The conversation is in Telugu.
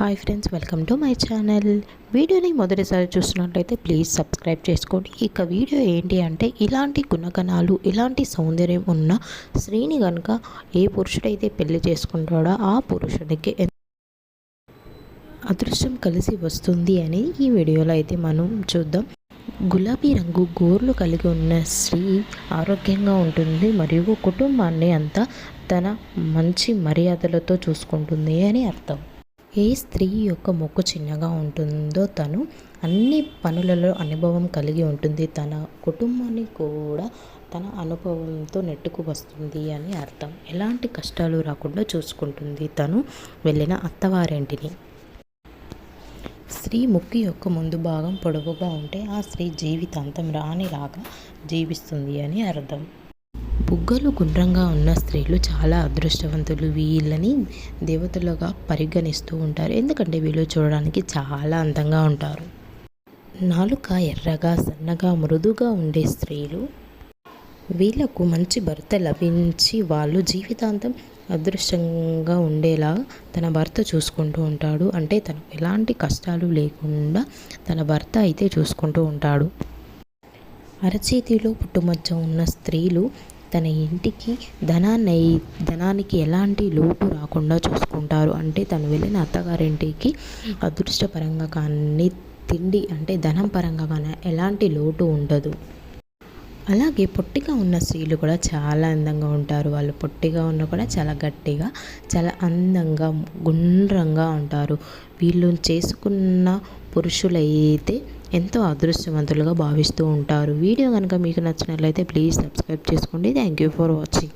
Hi friends welcome to my channel వీడియోని మొదటిసారి చూస్తున్నట్లయితే ప్లీజ్ సబ్స్క్రైబ్ చేసుకోండి. ఇక వీడియో ఏంటి అంటే ఇలాంటి గుణగణాలు ఇలాంటి సౌందర్యం ఉన్న స్త్రీని కనుక ఏ పురుషుడైతే పెళ్ళి చేసుకుంటాడో ఆ పురుషుడికి అదృష్టం కలిసి వస్తుంది అని ఈ వీడియోలో అయితే మనం చూద్దాం. గులాబీ రంగు గోర్లు కలిగి ఉన్న స్త్రీ ఆరోగ్యంగా ఉంటుంది మరియు కుటుంబాన్ని అంతా తన మంచి మర్యాదలతో చూసుకుంటుంది అని అర్థం. ఏ స్త్రీ యొక్క మొక్కు చిన్నగా ఉంటుందో తను అన్ని పనులలో అనుభవం కలిగి ఉంటుంది. తన కుటుంబాన్ని కూడా తన అనుభవంతో నెట్టుకు వస్తుంది అని అర్థం. ఎలాంటి కష్టాలు రాకుండా చూసుకుంటుంది తను వెళ్ళిన అత్తవారింటిని. స్త్రీ ముక్కు యొక్క ముందు భాగం పొడవుగా ఉంటే ఆ స్త్రీ జీవితాంతం రాణిలాగా జీవిస్తుంది అని అర్థం. బుగ్గలు గుండ్రంగా ఉన్న స్త్రీలు చాలా అదృష్టవంతులు. వీళ్ళని దేవతలుగా పరిగణిస్తూ ఉంటారు. ఎందుకంటే వీళ్ళు చూడడానికి చాలా అందంగా ఉంటారు. నాలుక ఎర్రగా సన్నగా మృదుగా ఉండే స్త్రీలు వీళ్ళకు మంచి భర్త లభించి వాళ్ళు జీవితాంతం అదృష్టంగా ఉండేలా తన భర్త చూసుకుంటూ ఉంటాడు. అంటే తనకు ఎలాంటి కష్టాలు లేకుండా తన భర్త అయితే చూసుకుంటూ ఉంటాడు. అరచేతిలో పుట్టుమచ్చ ఉన్న స్త్రీలు తన ఇంటికి ధనాన్ని ధనానికి ఎలాంటి లోటు రాకుండా చూసుకుంటారు. అంటే తను వెళ్ళిన అత్తగారింటికి అదృష్టపరంగా కానీ తిండి అంటే ధనం పరంగా కానీ ఎలాంటి లోటు ఉండదు. అలాగే పొట్టిగా ఉన్న స్త్రీలు కూడా చాలా అందంగా ఉంటారు. వాళ్ళు పొట్టిగా ఉన్న కూడా చాలా గట్టిగా చాలా అందంగా గుండ్రంగా ఉంటారు. వీళ్ళు చేసుకున్న పురుషులైతే ఎంతో అదృష్టవంతులుగా భావిస్తూ ఉంటారు. వీడియో కనుక మీకు నచ్చినట్లయితే ప్లీజ్ సబ్స్క్రైబ్ చేసుకోండి. Thank you for watching